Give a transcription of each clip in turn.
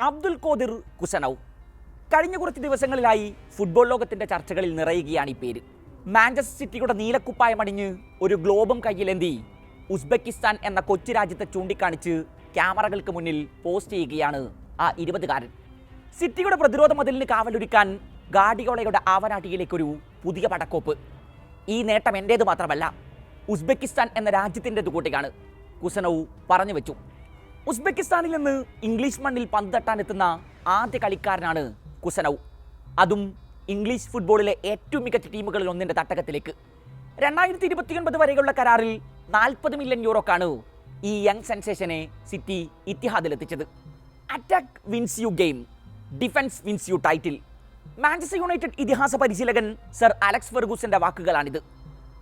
അബ്ദുൽ കോദിർ കുസനൌ. കഴിഞ്ഞ കുറച്ച് ദിവസങ്ങളിലായി ഫുട്ബോൾ ലോകത്തിന്റെ ചർച്ചകളിൽ നിറയുകയാണ് ഈ പേര്. മാഞ്ചസ്റ്റർ സിറ്റിയുടെ നീലക്കുപ്പായമണിഞ്ഞ് ഒരു ഗ്ലോബം കയ്യിലെന്തി ഉസ്ബെക്കിസ്ഥാൻ എന്ന കൊച്ചു രാജ്യത്തെ ചൂണ്ടിക്കാണിച്ച് ക്യാമറകൾക്ക് മുന്നിൽ പോസ്റ്റ് ചെയ്യുകയാണ് ആ ഇരുപതുകാരൻ. സിറ്റിയുടെ പ്രതിരോധ മതിലിന് കാവലൊരുക്കാൻ ഗാഡിയോളയുടെ ആവനാട്ടിയിലേക്കൊരു പുതിയ പടക്കോപ്പ്. ഈ നേട്ടം എന്റേത് മാത്രമല്ല ഉസ്ബെക്കിസ്ഥാൻ എന്ന രാജ്യത്തിന്റെ കൂട്ടിയാണ് കുസനവു പറഞ്ഞു വെച്ചു. ഉസ്ബെക്കിസ്ഥാനിൽ നിന്ന് ഇംഗ്ലീഷ് മണ്ണിൽ പന്ത് തട്ടാനെത്തുന്ന ആദ്യ കളിക്കാരനാണ് കുസനൌ. അതും ഇംഗ്ലീഷ് ഫുട്ബോളിലെ ഏറ്റവും മികച്ച ടീമുകളിൽ ഒന്നിന്റെ തട്ടകത്തിലേക്ക്. രണ്ടായിരത്തി ഇരുപത്തിയൊൻപത് വരെയുള്ള കരാറിൽ നാൽപ്പത് മില്യൺ യൂറോക്കാണ് ഈ യങ് സെൻസേഷനെ city ഇത്തിഹാദിലെത്തിച്ചത്. Attack wins you game defence wins you title. Manchester United ഇതിഹാസ പരിശീലകൻ സർ അലക്സ് ഫെർഗൂസന്റെ വാക്കുകളാണിത്.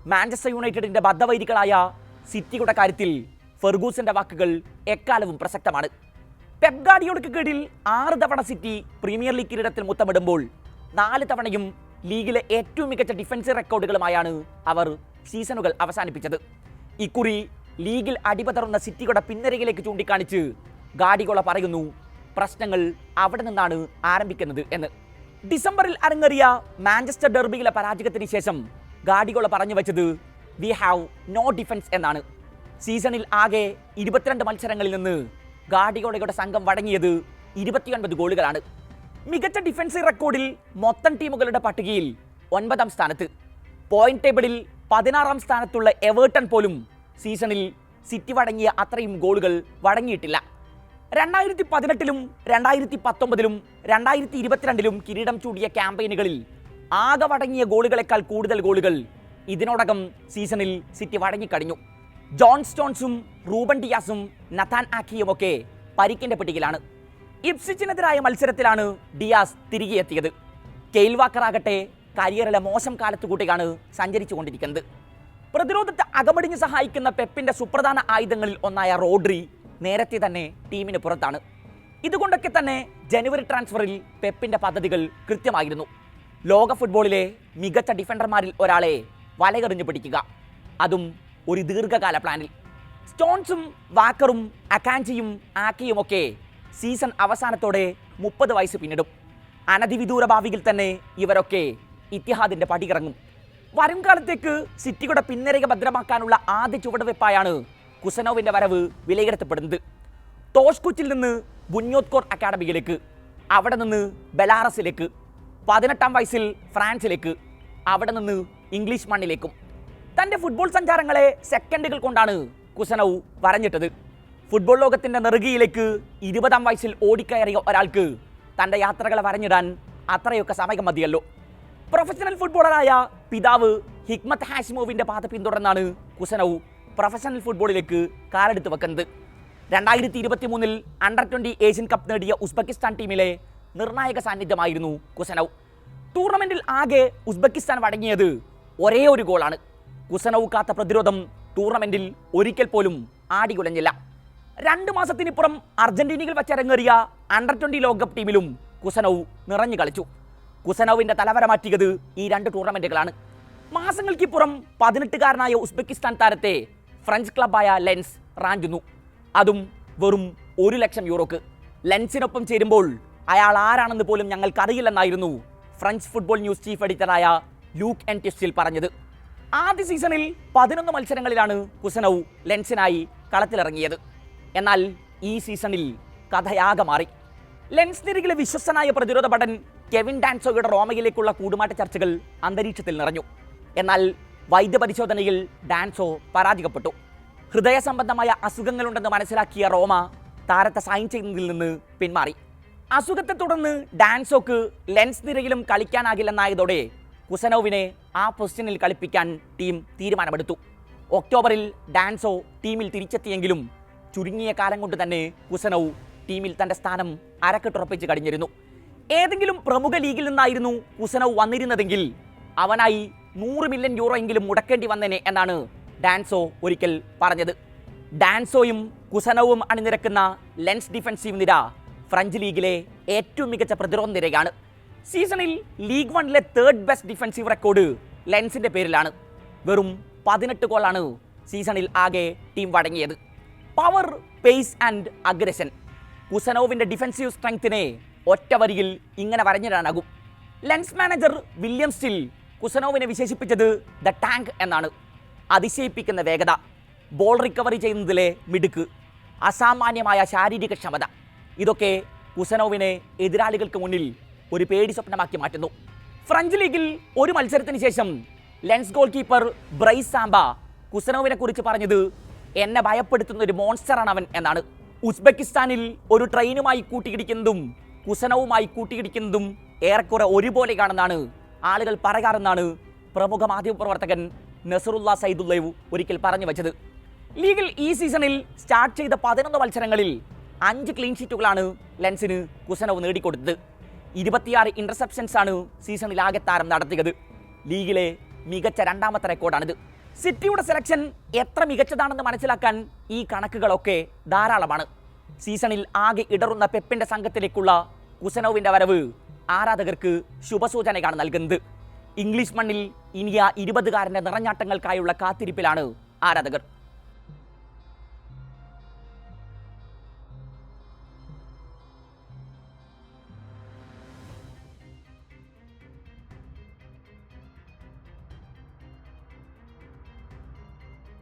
മാഞ്ചസ്റ്റർ യുണൈറ്റഡിന്റെ ബദ്ധവൈരികളായ സിറ്റിയുടെ കാര്യത്തിൽ ഫെർഗൂസന്റെ വാക്കുകൾ എക്കാലവും പ്രസക്തമാണ്. പെപ് ഗാർഡിയോൾക്ക് കീഴിൽ ആറ് തവണ സിറ്റി പ്രീമിയർ ലീഗ് കിരീടത്തിൽ മുത്തമിടുമ്പോൾ നാല് തവണയും ലീഗിലെ ഏറ്റവും മികച്ച ഡിഫൻസ് റെക്കോർഡുകളുമായാണ് അവർ സീസണുകൾ അവസാനിപ്പിച്ചത്. ഇക്കുറി ലീഗിൽ അടിപതറുന്ന സിറ്റിയുടെ പിന്നരയിലേക്ക് ചൂണ്ടിക്കാണിച്ച് ഗാഡിഗോള പറയുന്നു പ്രശ്നങ്ങൾ അവിടെ നിന്നാണ് ആരംഭിക്കുന്നത് എന്ന്. ഡിസംബറിൽ അരങ്ങേറിയ മാഞ്ചസ്റ്റർ ഡെർബിയിലെ പരാജയത്തിന് ശേഷം ഗാഡിഗോള പറഞ്ഞു വെച്ചത് വി ഹാവ് നോ ഡിഫൻസ് എന്നാണ്. സീസണിൽ ആകെ ഇരുപത്തിരണ്ട് മത്സരങ്ങളിൽ നിന്ന് ഗാഡിയോളയുടെ സംഘം വഴങ്ങിയത് ഇരുപത്തിയൊൻപത് ഗോളുകളാണ്. മികച്ച ഡിഫൻസീവ് റെക്കോർഡിൽ മൊത്തം ടീമുകളുടെ പട്ടികയിൽ ഒൻപതാം സ്ഥാനത്ത്. പോയിന്റ് ടേബിളിൽ പതിനാറാം സ്ഥാനത്തുള്ള എവേർട്ടൺ പോലും സീസണിൽ സിറ്റി വഴങ്ങിയ അത്രയും ഗോളുകൾ വഴങ്ങിയിട്ടില്ല. രണ്ടായിരത്തി പതിനെട്ടിലും രണ്ടായിരത്തി പത്തൊമ്പതിലും രണ്ടായിരത്തി ഇരുപത്തിരണ്ടിലും കിരീടം ചൂടിയ ക്യാമ്പയിനുകളിൽ ആകെ വടങ്ങിയ ഗോളുകളെക്കാൾ കൂടുതൽ ഗോളുകൾ ഇതിനോടകം സീസണിൽ സിറ്റി വഴങ്ങിക്കഴിഞ്ഞു. ജോൺ സ്റ്റോൺസും റൂബൻ ഡിയാസും നഥാൻ ആക്കിയുമൊക്കെ പരിക്കിന്റെ പട്ടികയിലാണ് ഇപ്സിച്ചിനെതിരായ മത്സരത്തിലാണ് ഡിയാസ് തിരികെ എത്തിയത് കെയിൽ വാക്കർ ആകട്ടെ കരിയറിലെ മോശം കാലത്ത് കൂട്ടിയാണ് സഞ്ചരിച്ചുകൊണ്ടിരിക്കുന്നത്. പ്രതിരോധത്തെ അകമടിഞ്ഞ് സഹായിക്കുന്ന പെപ്പിന്റെ സുപ്രധാന ആയുധങ്ങളിൽ ഒന്നായ റോഡ്രി നേരത്തെ തന്നെ ടീമിന് പുറത്താണ്. ഇതുകൊണ്ടൊക്കെ തന്നെ ജനുവരി ട്രാൻസ്ഫറിൽ പെപ്പിന്റെ പദ്ധതികൾ കൃത്യമായിരുന്നു. ലോക ഫുട്ബോളിലെ മികച്ച ഡിഫൻഡർമാരിൽ ഒരാളെ വലയെറിഞ്ഞു പിടിക്കുക. അതും ഒരു ദീർഘകാല പ്ലാനിൽ. സ്റ്റോൺസും വാക്കറും അക്കാഞ്ചിയും ആക്കിയും ഒക്കെ സീസൺ അവസാനത്തോടെ മുപ്പത് വയസ്സ് പിന്നിടും. അനധിവിദൂര ഭാവിയിൽ തന്നെ ഇവരൊക്കെ ഇത്തിഹാദിന്റെ പടിയിറങ്ങും. വരും കാലത്തേക്ക് സിറ്റിയുടെ പിന്നരക ഭദ്രമാക്കാനുള്ള ആദ്യ ചുവടുവെപ്പായാണ് കുസനോവിന്റെ വരവ് വിലയിരുത്തപ്പെടുന്നത്. തോഷ്കുച്ചിൽ നിന്ന് ബുഞ്ഞോത്കോർ അക്കാഡമിയിലേക്ക് അവിടെ നിന്ന് ബലാറസിലേക്ക് പതിനെട്ടാം വയസ്സിൽ ഫ്രാൻസിലേക്ക് അവിടെ നിന്ന് ഇംഗ്ലീഷ് മണ്ണിലേക്കും. തന്റെ ഫുട്ബോൾ സഞ്ചാരങ്ങളെ സെക്കൻഡുകൾ കൊണ്ടാണ് കുസനവ് പറഞ്ഞിട്ടത് ഫുട്ബോൾ ലോകത്തിന്റെ നെറുകയിലേക്ക് ഇരുപതാം വയസ്സിൽ ഓടിക്കയറിയ ഒരാൾക്ക് തന്റെ യാത്രകളെ വരഞ്ഞിടാൻ അത്രയൊക്കെ സമയം മതിയല്ലോ. പ്രൊഫഷണൽ ഫുട്ബോളറായ പിതാവ് ഹിക്മത്ത് ഹാഷിമോവിന്റെ പാത പിന്തുടർന്നാണ് കുസനവ് പ്രൊഫഷണൽ ഫുട്ബോളിലേക്ക് കാലെടുത്ത് വെക്കുന്നത്. രണ്ടായിരത്തി ഇരുപത്തി മൂന്നിൽ അണ്ടർ ട്വന്റി ഏഷ്യൻ കപ്പ് നേടിയ ഉസ്ബെക്കിസ്ഥാൻ ടീമിലെ നിർണായക സാന്നിധ്യമായിരുന്നു കുസനവ് ടൂർണമെന്റിൽ ആകെ ഉസ്ബെക്കിസ്ഥാൻ വഴങ്ങിയത് ഒരേ ഒരു ഗോളാണ് കുസനൌ കാത്ത പ്രതിരോധം ടൂർണമെന്റിൽ ഒരിക്കൽ പോലും ആടികുലഞ്ഞില്ല. രണ്ട് മാസത്തിനിപ്പുറം അർജന്റീനയിൽ വച്ചരങ്ങേറിയ അണ്ടർ ട്വന്റി ലോകകപ്പ് ടീമിലും കുസനൗ നിറഞ്ഞു കളിച്ചു. കുസനൗവിന്റെ തലവര മാറ്റിയത് ഈ രണ്ട് ടൂർണമെന്റുകളാണ്. മാസങ്ങൾക്കിപ്പുറം പതിനെട്ടുകാരനായ ഉസ്ബെക്കിസ്ഥാൻ താരത്തെ ഫ്രഞ്ച് ക്ലബായ ലെൻസ് റാഞ്ചുന്നു. അതും വെറും ഒരു ലക്ഷം യൂറോക്ക്. ലെൻസിനൊപ്പം ചേരുമ്പോൾ അയാൾ ആരാണെന്ന് പോലും ഞങ്ങൾക്കറിയില്ലെന്നായിരുന്നു ഫ്രഞ്ച് ഫുട്ബോൾ ന്യൂസ് ചീഫ് എഡിറ്ററായ ലൂക്ക് എൻ ടെസ്റ്റിൽ പറഞ്ഞത്. ആദ്യ സീസണിൽ പതിനൊന്ന് മത്സരങ്ങളിലാണ് കുസനൗ ലെൻസിനായി കളത്തിലിറങ്ങിയത്. എന്നാൽ ഈ സീസണിൽ കഥയാകെ മാറി. ലെൻസ് നിരകിലെ വിശ്വസ്തനായ പ്രതിരോധ ഭടൻ കെവിൻ ഡാൻസോയുടെ റോമയിലേക്കുള്ള കൂടുമാറ്റ ചർച്ചകൾ അന്തരീക്ഷത്തിൽ നിറഞ്ഞു. എന്നാൽ വൈദ്യപരിശോധനയിൽ ഡാൻസോ പരാജയപ്പെട്ടു. ഹൃദയ സംബന്ധമായ അസുഖങ്ങളുണ്ടെന്ന് മനസ്സിലാക്കിയ റോമ താരത്തെ സൈൻ ചെയ്യുന്നതിൽ നിന്ന് പിന്മാറി. അസുഖത്തെ തുടർന്ന് ഡാൻസോക്ക് ലെൻസ് നിരയിലും കളിക്കാനാകില്ലെന്നായതോടെ കുസനോവിനെ ആ പൊസിഷനിൽ കളിപ്പിക്കാൻ ടീം തീരുമാനമെടുത്തു. ഒക്ടോബറിൽ ഡാൻസോ ടീമിൽ തിരിച്ചെത്തിയെങ്കിലും ചുരുങ്ങിയ കാലം കൊണ്ട് തന്നെ കുസനോവ് ടീമിൽ തന്റെ സ്ഥാനം അരക്കെട്ടുറപ്പിച്ച് കഴിഞ്ഞിരുന്നു. ഏതെങ്കിലും പ്രമുഖ ലീഗിൽ നിന്നായിരുന്നു കുസനോവ് വന്നിരുന്നതെങ്കിൽ അവനായി നൂറ് മില്യൺ യൂറോ എങ്കിലും മുടക്കേണ്ടി വന്നേനെ എന്നാണ് ഡാൻസോ ഒരിക്കൽ പറഞ്ഞത്. ഡാൻസോയും കുസനവും അണിനിരക്കുന്ന ലെൻസ് ഡിഫൻസീവ് നിര ഫ്രഞ്ച് ലീഗിലെ ഏറ്റവും മികച്ച പ്രതിരോധ നിരയാണ്. സീസണിൽ ലീഗ് വണിലെ തേർഡ് ബെസ്റ്റ് ഡിഫൻസീവ് റെക്കോർഡ് ലെൻസിന്റെ പേരിലാണ്. വെറും പതിനെട്ട് ഗോളാണ് സീസണിൽ ആകെ ടീം വഴങ്ങിയത്. പവർ പേസ് ആൻഡ് അഗ്രഷൻ കുസനോവിന്റെ ഡിഫൻസീവ് സ്ട്രെങ്ത്തിനെ ഒറ്റ വരിയിൽ ഇങ്ങനെ വരഞ്ഞിടാനാകും. ലെൻസ് മാനേജർ വില്യം സ്റ്റിൽ കുസനോവിനെ വിശേഷിപ്പിച്ചത് ദ ടാങ്ക് എന്നാണ്. അതിശയിപ്പിക്കുന്ന വേഗത ബോൾ റിക്കവറി ചെയ്യുന്നതിലെ മിടുക്ക് അസാമാന്യമായ ശാരീരിക ക്ഷമത. ഇതൊക്കെ കുസനോവിനെ എതിരാളികൾക്ക് മുന്നിൽ ഒരു പേടി സ്വപ്നമാക്കി മാറ്റുന്നു. ഫ്രഞ്ച് ലീഗിൽ ഒരു മത്സരത്തിന് ശേഷം Lens goalkeeper Brice Samba കുസനോവിനെ കുറിച്ച് പറഞ്ഞത് എന്നെ ഭയപ്പെടുത്തുന്ന ഒരു മോൺസ്റ്ററാണ് അവൻ എന്നാണ്. ഉസ്ബെക്കിസ്ഥാനിൽ ഒരു ട്രെയിനുമായി കൂട്ടിയിടിക്കുന്നതും കുസനവുമായി കൂട്ടിയിടിക്കുന്നതും ഏറെക്കുറെ ഒരുപോലെയാണെന്നാണ് ആളുകൾ പറയാറെന്നാണ് പ്രമുഖ മാധ്യമപ്രവർത്തകൻ നസറുല്ല സൈദുല്ലൈവ് ഒരിക്കൽ പറഞ്ഞു വെച്ചത്. ലീഗിൽ ഈ സീസണിൽ സ്റ്റാർട്ട് ചെയ്ത പതിനൊന്ന് മത്സരങ്ങളിൽ അഞ്ച് ക്ലീൻ ഷീറ്റുകളാണ് ലെൻസിന് കുസനവ് നേടിക്കൊടുത്തത്. ഇരുപത്തിയാറ് ആണ് സീസണിൽ ആകെ താരം നടത്തിയത്. ലീഗിലെ മികച്ച രണ്ടാമത്തെ റെക്കോർഡാണിത് സിറ്റിയുടെ സെലക്ഷൻ എത്ര മികച്ചതാണെന്ന് മനസ്സിലാക്കാൻ ഈ കണക്കുകളൊക്കെ ധാരാളമാണ്. സീസണിൽ ആകെ ഇടറുന്ന പെപ്പിന്റെ സംഘത്തിലേക്കുള്ള കുസനോവിന്റെ വരവ് ആരാധകർക്ക് ശുഭസൂചനയാണ് നൽകുന്നത്. ഇംഗ്ലീഷ് മണ്ണിൽ ഇനിയ ഇരുപതുകാരന്റെ നിറഞ്ഞാട്ടങ്ങൾക്കായുള്ള കാത്തിരിപ്പിലാണ് ആരാധകർ.